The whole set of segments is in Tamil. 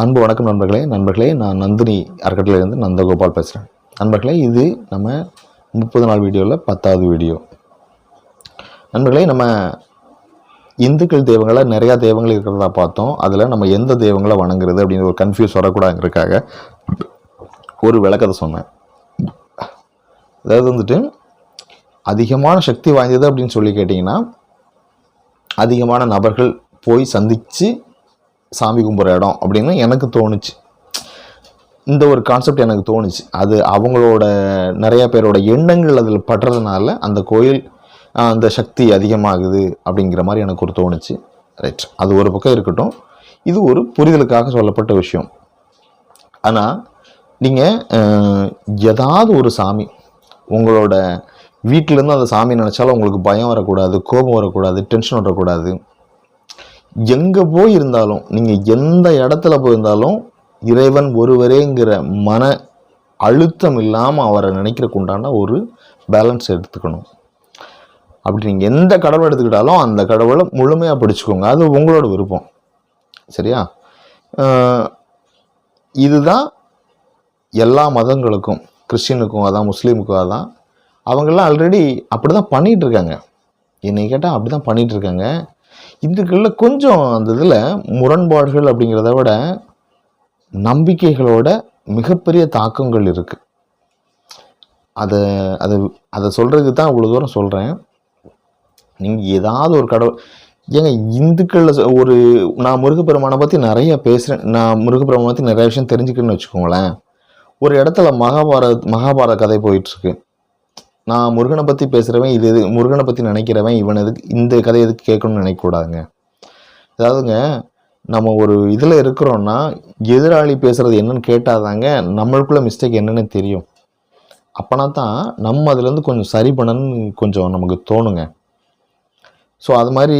அன்பு வணக்கம் நண்பர்களே. நண்பர்களே நான் நந்தினி அறக்கட்டளையிலேருந்து நந்தகோபால் பேசுகிறேன் நண்பர்களே இது நம்ம முப்பது நாள் வீடியோவில் பத்தாவது வீடியோ. நண்பர்களே நம்ம இந்துக்கள் தெய்வங்களை நிறையா தெய்வங்கள் இருக்கிறதா பார்த்தோம். அதில் நம்ம எந்த தெய்வங்களை வணங்குறது அப்படின்னு ஒரு கன்ஃபியூஸ் வரக்கூடாதுங்கிறதுக்காக ஒரு விளக்கத்தை சொன்னேன். அதாவது வந்துட்டு அதிகமான சக்தி வாய்ந்தது அப்படின்னு சொல்லி கேட்டிங்கன்னா அதிகமான நபர்கள் போய் சந்தித்து சாமி கும்பிட்ற இடம் அப்படின்னு எனக்கு தோணுச்சு. இந்த ஒரு கான்செப்ட் எனக்கு தோணுச்சு. அது அவங்களோட நிறைய பேரோட எண்ணங்கள் அதில் படுறதுனால அந்த கோயில் அந்த சக்தி அதிகமாகுது அப்படிங்கிற மாதிரி எனக்கு ஒரு தோணுச்சு. ரைட் அது ஒரு பக்கம் இருக்கட்டும். இது ஒரு புரிதலுக்காக சொல்லப்பட்ட விஷயம். ஆனால் நீங்கள் ஏதாவது ஒரு சாமி உங்களோட வீட்டிலேருந்து அந்த சாமி நினச்சாலும் உங்களுக்கு பயம் வரக்கூடாது கோபம் வரக்கூடாது டென்ஷன் வரக்கூடாது எங்கே போய் இருந்தாலும் நீங்கள் எந்த இடத்துல போயிருந்தாலும் இறைவன் ஒருவரேங்கிற மன அழுத்தம் இல்லாமல் அவரை நினைக்கிறக்கு உண்டான ஒரு பேலன்ஸ் எடுத்துக்கணும். அப்படி நீங்கள் எந்த கடவுளை எடுத்துக்கிட்டாலும் அந்த கடவுளை முழுமையாக பிடிச்சிக்கோங்க. அது உங்களோட விருப்பம். சரியா? இதுதான் எல்லா மதங்களுக்கும் கிறிஸ்டினுக்கும் அதான் முஸ்லீமுக்கும் அதான். அவங்கெல்லாம் ஆல்ரெடி அப்படி தான் பண்ணிகிட்டு இருக்காங்க. என்னை கேட்டால் அப்படி தான் பண்ணிகிட்டு இருக்காங்க. இந்துக்களில் கொஞ்சம் அந்த இதில் முரண்பாடுகள் அப்படிங்கிறத விட நம்பிக்கைகளோட மிகப்பெரிய தாக்கங்கள் இருக்குது அதை அதை அதை சொல்கிறதுக்கு தான் இவ்வளோ தூரம் சொல்கிறேன் நீங்கள் ஏதாவது ஒரு கடவுள் ஏங்க இந்துக்களில் ஒரு நான் முருகப்பெருமானை பற்றி நிறைய பேசுகிறேன் நான் முருகப்பெருமானை பற்றி நிறைய விஷயம் தெரிஞ்சுக்கணும்னு வச்சுக்கோங்களேன். ஒரு இடத்துல மகாபாரத் மகாபாரத கதை போயிட்டுருக்கு நான் முருகனை பற்றி பேசுகிறவன் இது இது முருகனை பற்றி நினைக்கிறவன் இவன் எதுக்கு இந்த கதை எதுக்கு கேட்கணும்னு நினைக்கக்கூடாதுங்க. அதாவதுங்க நம்ம ஒரு இதில் இருக்கிறோன்னா எதிராளி பேசுகிறது என்னன்னு கேட்டாதாங்க நம்மளுக்குள்ள மிஸ்டேக் என்னன்னு தெரியும். அப்போனா தான் நம்ம அதுலேருந்து கொஞ்சம் சரி பண்ணணும்னு கொஞ்சம் நமக்கு தோணுங்க. ஸோ அது மாதிரி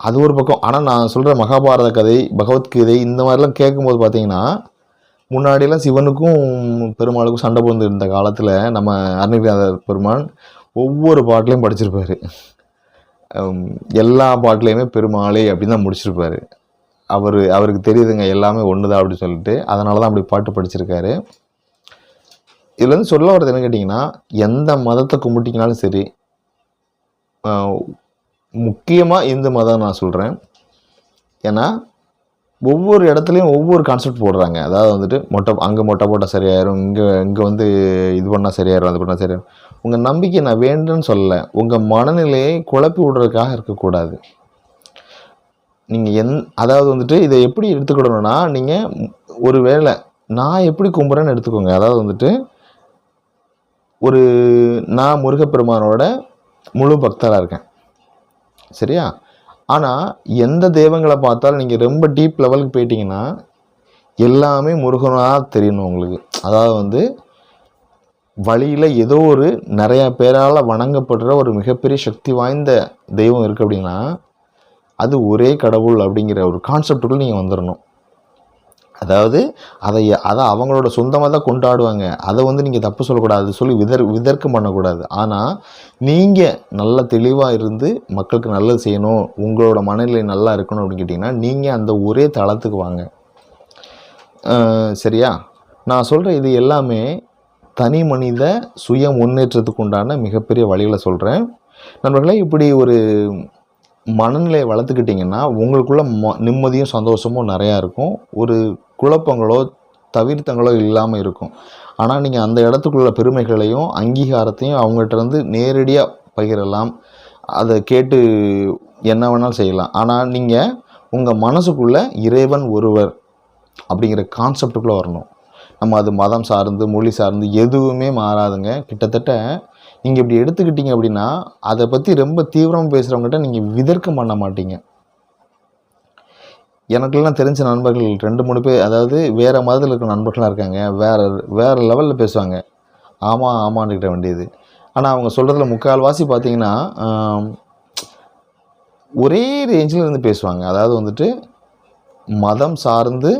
அது ஒரு பக்கம். ஆனால் நான் சொல்கிற மகாபாரத கதை பகவத்கீதை இந்த மாதிரிலாம் கேட்கும்போது பார்த்தீங்கன்னா முன்னாடியெல்லாம் சிவனுக்கும் பெருமாளுக்கும் சண்டை போந்து இருந்த காலத்தில் நம்ம அருணகிரிநாதர் பெருமான் ஒவ்வொரு பாட்டிலையும் படிச்சிருப்பார். எல்லா பாட்டிலையுமே பெருமாளே அப்படின்னு தான் முடிச்சிருப்பார். அவர் அவருக்கு தெரியுதுங்க எல்லாமே ஒன்று தான் அப்படின்னு சொல்லிட்டு. அதனால தான் அப்படி பாட்டு படிச்சிருக்காரு. இதுலேருந்து சொல்ல வர்றது என்ன கேட்டிங்கன்னா எந்த மதத்தை கும்பிட்டிங்கனாலும் சரி முக்கியமாக இந்து மதம் நான் சொல்கிறேன் ஏன்னா ஒவ்வொரு இடத்துலையும் ஒவ்வொரு கான்செப்ட் போடுறாங்க. அதாவது வந்துட்டு மொட்டை அங்கே மொட்டை போட்டால் சரியாயிரும் இங்கே இங்கே வந்து இது பண்ணால் சரியாயிரும் அது பண்ணால் சரியாயிரும். உங்கள் நம்பிக்கை நான் வேண்டுன்னு சொல்லலை. உங்கள் மனநிலையை குழப்பி விடுறதுக்காக இருக்கக்கூடாது. நீங்கள் எந் அதாவது வந்துட்டு இதை எப்படி எடுத்துக்கிடணும்னா நீங்கள் ஒரு வேளை நான் எப்படி கும்புறேன்னு எடுத்துக்கோங்க. அதாவது வந்துட்டு ஒரு நான் முருகப்பெருமானோட முழு பக்தராக இருக்கேன். சரியா? ஆனால் எந்த தெய்வங்களை பார்த்தாலும் நீங்கள் ரொம்ப டீப் லெவலுக்கு போயிட்டீங்கன்னா எல்லாமே முருகனாக தெரியணும் உங்களுக்கு. அதாவது வந்து வழியில் ஏதோ ஒரு நிறையா பேரால் வணங்கப்படுற ஒரு மிகப்பெரிய சக்தி வாய்ந்த தெய்வம் இருக்குது அப்படின்னா அது ஒரே கடவுள் அப்படிங்கிற ஒரு கான்செப்டுக்குள்ளே நீங்கள் வந்துடணும் அதாவது அதை அதை அவங்களோட சொந்தமாக தான் கொண்டாடுவாங்க. அதை வந்து நீங்கள் தப்பு சொல்லக்கூடாது. சொல்லி விதர் விதர்க்கம் பண்ணக்கூடாது. ஆனால் நீங்கள் நல்ல தெளிவாக இருந்து மக்களுக்கு நல்லது செய்யணும் உங்களோட மனநிலை நல்லா இருக்கணும் அப்படின்னு கேட்டிங்கன்னா நீங்கள் அந்த ஒரே தளத்துக்கு வாங்க. சரியா? நான் சொல்கிற இது எல்லாமே தனி மனித சுய முன்னேற்றத்துக்கு உண்டான மிகப்பெரிய வழிகளை சொல்கிறேன் நண்பர்களே இப்படி ஒரு மனநிலையை வளர்த்துக்கிட்டிங்கன்னா உங்களுக்குள்ள ம நிம்மதியும் சந்தோஷமும் நிறையா இருக்கும். ஒரு குழப்பங்களோ தவிர்த்தங்களோ இல்லாமல் இருக்கும். ஆனால் நீங்கள் அந்த இடத்துக்குள்ள பெருமைகளையும் அங்கீகாரத்தையும் அவங்ககிட்ட இருந்து நேரடியாக பகிரலாம். அதை கேட்டு என்ன வேணாலும் செய்யலாம். ஆனால் நீங்கள் உங்கள் மனசுக்குள்ளே இறைவன் ஒருவர் அப்படிங்கிற கான்செப்டுக்குள்ளே வரணும். நம்ம அது மதம் சார்ந்து மொழி சார்ந்து எதுவுமே மாறாதுங்க. கிட்டத்தட்ட நீங்கள் இப்படி எடுத்துக்கிட்டீங்க அப்படின்னா அதை பற்றி ரொம்ப தீவிரமாக பேசுகிறவங்ககிட்ட நீங்கள் விதர்க்கம் பண்ண மாட்டீங்க. எனக்கெல்லாம் தெரிஞ்ச நண்பர்கள் ரெண்டு மூணு பேர் அதாவது வேறு மதத்தில் இருக்கிற நண்பர்களாக இருக்காங்க. வேறு வேறு லெவலில் பேசுவாங்க. ஆமாம் ஆமான்னுக்கிட்ட வேண்டியது. ஆனால் அவங்க சொல்கிறதுல முக்கால்வாசி பார்த்தீங்கன்னா ஒரே ரேஞ்சில் இருந்து பேசுவாங்க. அதாவது வந்துட்டு மதம் சார்ந்து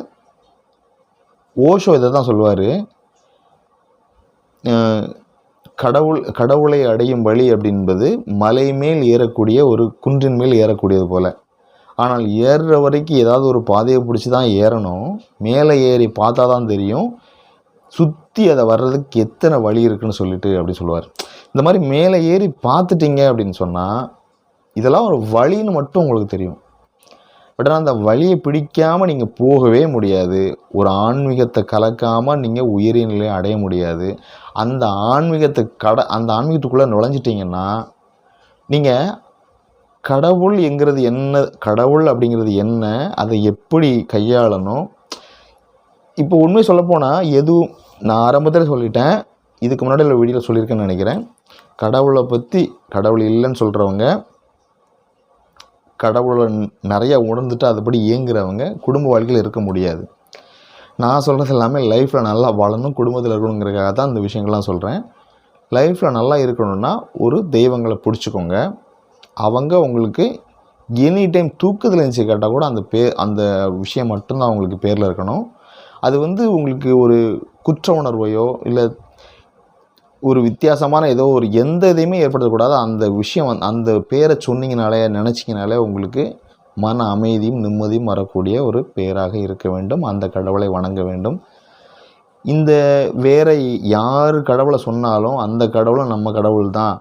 ஓஷோ இதை தான் சொல்லுவார். கடவுள் கடவுளை அடையும் வழி அப்படின்பது மலை மேல் ஏறக்கூடிய ஒரு குன்றின் மேல் ஏறக்கூடியது போல். ஆனால் ஏறுற வரைக்கும் ஏதாவது ஒரு பாதையை பிடிச்சி தான் ஏறணும். மேலே ஏறி பார்த்தா தான் தெரியும். சுற்றி அதை வர்றதுக்கு எத்தனை வழி இருக்குன்னு சொல்லிட்டு அப்படி சொல்லுவார். இந்த மாதிரி மேலே ஏறி பார்த்துட்டீங்க அப்படின்னு சொன்னால் இதெல்லாம் ஒரு வழின்னு மட்டும் உங்களுக்கு தெரியும். பட் ஆனால் அந்த வழியை பிடிக்காமல் நீங்கள் போகவே முடியாது. ஒரு ஆன்மீகத்தை கலக்காமல் நீங்கள் உயரிய நிலையை அடைய முடியாது. அந்த ஆன்மீகத்தை கட அந்த ஆன்மீகத்துக்குள்ளே நுழைஞ்சிட்டிங்கன்னா நீங்கள் கடவுள் என்கிறது என்ன கடவுள் அப்படிங்கிறது என்ன அதை எப்படி கையாளணும்? இப்போ உண்மை சொல்லப்போனால் எதுவும் நான் ஆரம்பத்தில் சொல்லிட்டேன் இதுக்கு முன்னாடி உள்ள வீடியோவில் சொல்லியிருக்கேன்னு நினைக்கிறேன். கடவுளை பற்றி கடவுள் இல்லைன்னு சொல்கிறவங்க கடவுளை நிறையா உணர்ந்துட்டு அதுபடி இயங்குறவங்க குடும்ப வாழ்க்கையில் இருக்க முடியாது. நான் சொல்கிறது எல்லாமே லைஃப்பில் நல்லா வாழணும் குடும்பத்தில் இருக்கணுங்கிறதுக்காக தான் இந்த விஷயங்கள்லாம் சொல்கிறேன் லைஃப்பில் நல்லா இருக்கணும்னா ஒரு தெய்வங்களை பிடிச்சிக்கோங்க. அவங்க உங்களுக்கு எனி டைம் தூக்கத்தில் இருந்துச்சு கேட்டால் கூட அந்த பே அந்த விஷயம் மட்டும்தான் அவங்களுக்கு பேரில் இருக்கணும். அது வந்து உங்களுக்கு ஒரு குற்ற உணர்வையோ இல்லை ஒரு வித்தியாசமான ஏதோ ஒரு எந்த இதையுமே ஏற்படுத்தக்கூடாது. அந்த விஷயம் அந்த பேரை சொன்னீங்கனாலே நினச்சிங்கனாலே உங்களுக்கு மன அமைதியும் நிம்மதியும் வரக்கூடிய ஒரு பேராக இருக்க வேண்டும். அந்த கடவுளை வணங்க வேண்டும். இந்த வேற யார் கடவுளை சொன்னாலும் அந்த கடவுளும் நம்ம கடவுள் தான்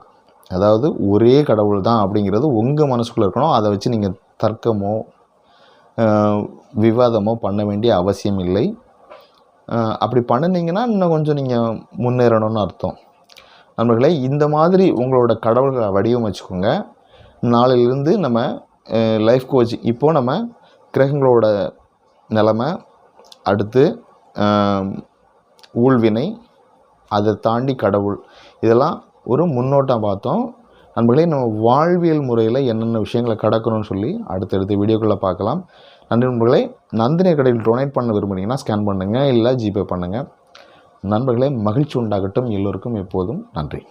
அதாவது ஒரே கடவுள் தான் அப்படிங்கிறது உங்கள் மனசுக்குள்ளே இருக்கணும். அதை வச்சு நீங்கள் தர்க்கமோ விவாதமோ பண்ண வேண்டிய அவசியம் இல்லை. அப்படி பண்ணுனீங்கன்னா இன்னும் கொஞ்சம் நீங்கள் முன்னேறணும்னு அர்த்தம். நண்பர்களே இந்த மாதிரி உங்களோட கடவுள்களை வடிவமைச்சுக்கோங்க நாளிலிருந்து நம்ம லைஃப் கோச் இப்போது நம்ம கிரகங்களோட நிலமை அடுத்து ஊழ்வினை அதை தாண்டி கடவுள். இதெல்லாம் ஒரு முன்னோட்டம் பார்த்தோம். நண்பர்களே நம்ம வாழ்வியல் முறையில் என்னென்ன விஷயங்களை கடக்கணும்னு சொல்லி அடுத்தடுத்த வீடியோக்குள்ளே பார்க்கலாம். நன்றி நண்பர்களே. நந்தினி கடையில் டொனேட் பண்ண விரும்புனீங்கன்னா ஸ்கேன் பண்ணுங்கள் இல்லை ஜிபே பண்ணுங்கள் நண்பர்களே மகிழ்ச்சி உண்டாகட்டும். எல்லோருக்கும் எப்போதும் நன்றி.